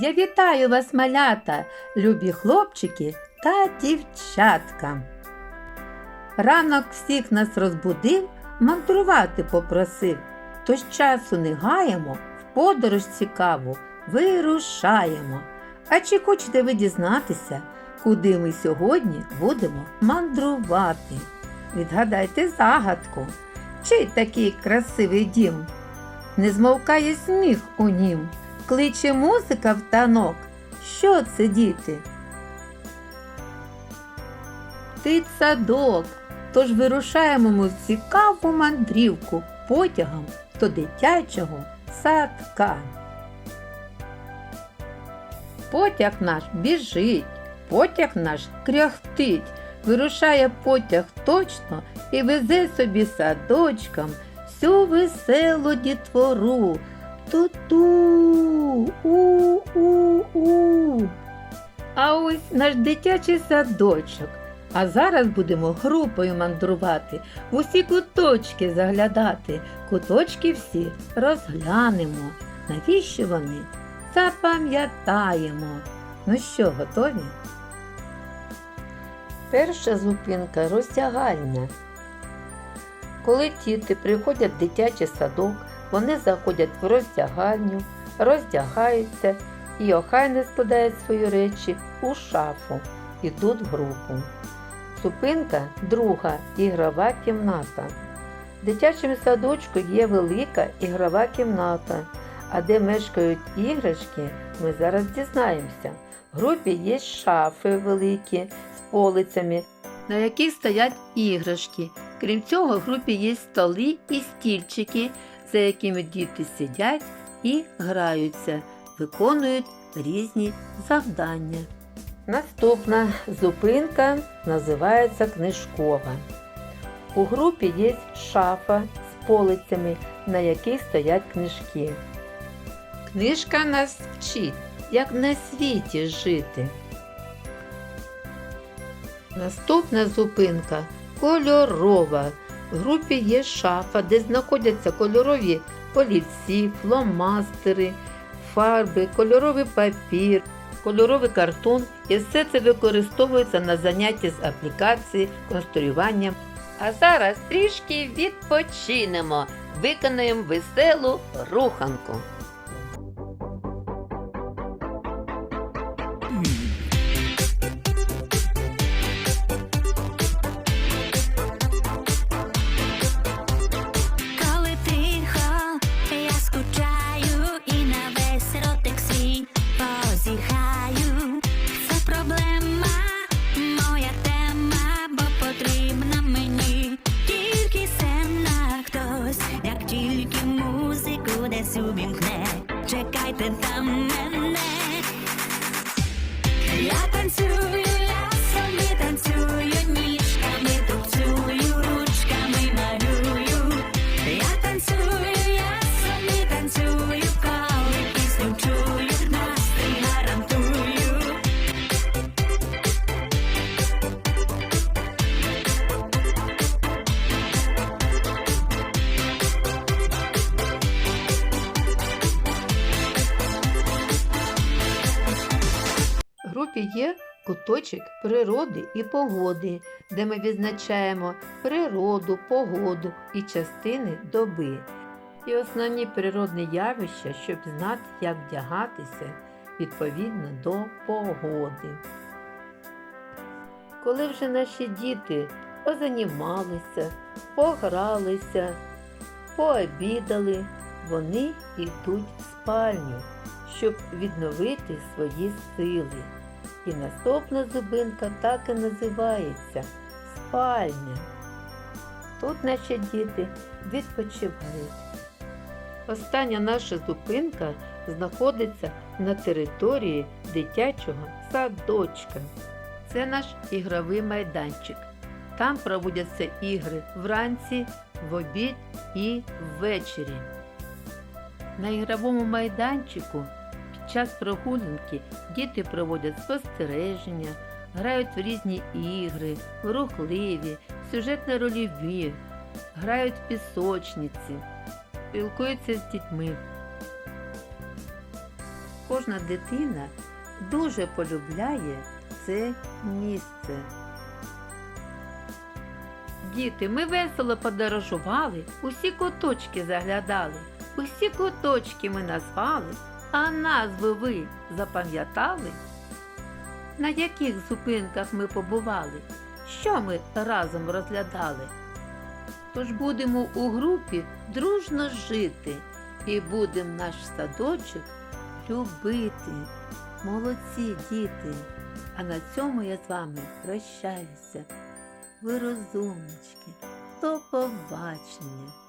Я вітаю вас, малята, любі хлопчики та дівчатка. Ранок всіх нас розбудив, мандрувати попросив, тож часу не гаємо, в подорож цікаву вирушаємо. А чи хочете ви дізнатися, куди ми сьогодні будемо мандрувати? Відгадайте загадку, чий такий красивий дім? Не змовкає сміх у нім, кличе музика в танок. Що це, діти? Птиць-садок. Тож вирушаємо ми в цікаву мандрівку потягом до дитячого садка. Потяг наш біжить, потяг наш кряхтить, вирушає потяг точно і везе собі садочком всю веселу дітвору. Ту-ту, у-у-у. А ось наш дитячий садочок. А зараз будемо групою мандрувати, в усі куточки заглядати, куточки всі розглянемо. Навіщо вони? Запам'ятаємо. Ну що, готові? Перша зупинка роздягальня. Коли діти приходять в дитячий садок, вони заходять в роздягальню, роздягаються і охайно складають свої речі у шафу, ідуть в групу. Зупинка друга ігрова кімната. В дитячому садочку є велика ігрова кімната, а де мешкають іграшки, ми зараз дізнаємося. В групі є шафи великі з полицями, на яких стоять іграшки. Крім цього, в групі є столи і стільчики, за якими діти сидять і граються, виконують різні завдання. Наступна зупинка називається книжкова. У групі є шафа з полицями, на яких стоять книжки. Книжка нас вчить, як на світі жити. Наступна зупинка кольорова. В групі є шафа, де знаходяться кольорові олівці, фломастери, фарби, кольоровий папір, кольоровий картон і все це використовується на заняття з аплікації, конструюванням. А зараз трішки відпочинемо, виконуємо веселу руханку. Там мене. Я танцюю, групі є куточок природи і погоди, де ми відзначаємо природу, погоду і частини доби. І основні природні явища, щоб знати, як вдягатися відповідно до погоди. Коли вже наші діти позанімалися, погралися, пообідали, вони йдуть в спальню, щоб відновити свої сили. І наступна зупинка так і називається спальня. Тут наші діти відпочивають. Остання наша зупинка знаходиться на території дитячого садочка. Це наш ігровий майданчик. Там проводяться ігри вранці, в обід і ввечері. На ігровому майданчику час прогулянки діти проводять спостереження, грають в різні ігри, рухливі, сюжетно-рольові, грають в пісочниці, спілкуються з дітьми. кожна дитина дуже полюбляє це місце. Діти, ми весело подорожували, усі куточки заглядали, усі куточки ми назвали, а назви ви запам'ятали? На яких зупинках ми побували? Що ми разом розглядали? Тож будемо у групі дружно жити і будемо наш садочок любити. Молодці діти! А на цьому я з вами прощаюся. Ви розумнички. До побачення!